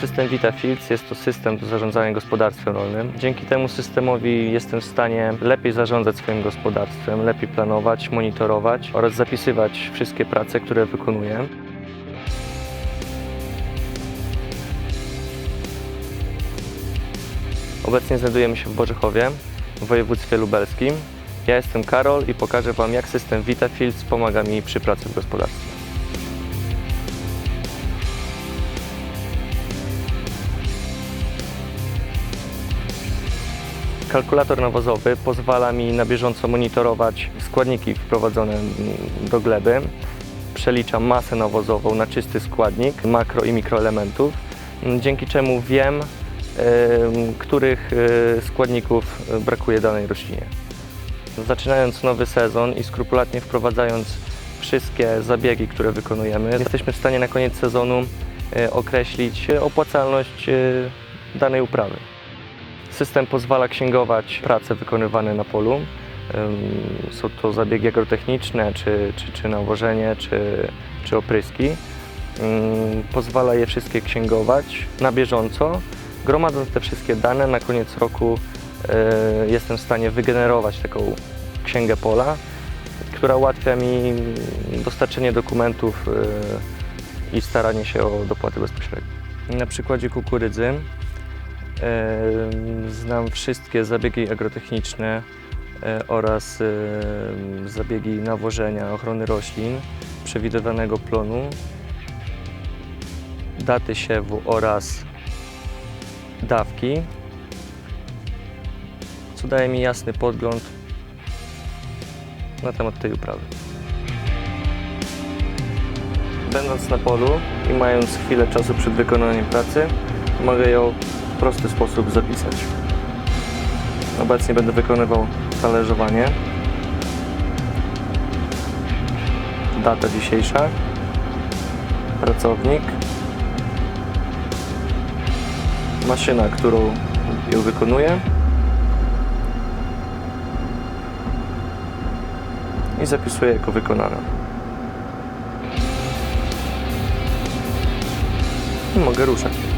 System VitaFields jest to system do zarządzania gospodarstwem rolnym. Dzięki temu systemowi jestem w stanie lepiej zarządzać swoim gospodarstwem, lepiej planować, monitorować oraz zapisywać wszystkie prace, które wykonuję. Obecnie znajdujemy się w Bożechowie, w województwie lubelskim. Ja jestem Karol i pokażę Wam, jak system VitaFields pomaga mi przy pracy w gospodarstwie. Kalkulator nawozowy pozwala mi na bieżąco monitorować składniki wprowadzone do gleby. Przeliczam masę nawozową na czysty składnik makro i mikroelementów, dzięki czemu wiem, em, których e, składników e, brakuje danej roślinie. Zaczynając nowy sezon i skrupulatnie wprowadzając wszystkie zabiegi, które wykonujemy, jesteśmy w stanie na koniec sezonu e, określić e, opłacalność e, danej uprawy. System pozwala księgować prace wykonywane na polu. Są to zabiegi agrotechniczne, czy, czy, czy nawożenie, czy, czy opryski. Pozwala je wszystkie księgować na bieżąco. Gromadząc te wszystkie dane, na koniec roku y, jestem w stanie wygenerować taką księgę pola, która ułatwia mi dostarczenie dokumentów y, i staranie się o dopłaty bezpośrednie. Na przykładzie kukurydzy Znam wszystkie zabiegi agrotechniczne e, oraz zabiegi nawożenia, ochrony roślin, przewidywanego plonu, daty siewu oraz dawki, co daje mi jasny podgląd na temat tej uprawy. Będąc na polu i mając chwilę czasu przed wykonaniem pracy, mogę ją w prosty sposób zapisać. Obecnie będę wykonywał talerzowanie. Data dzisiejsza. Pracownik. Maszyna, którą ją wykonuję. I zapisuję jako wykonana. I mogę ruszać.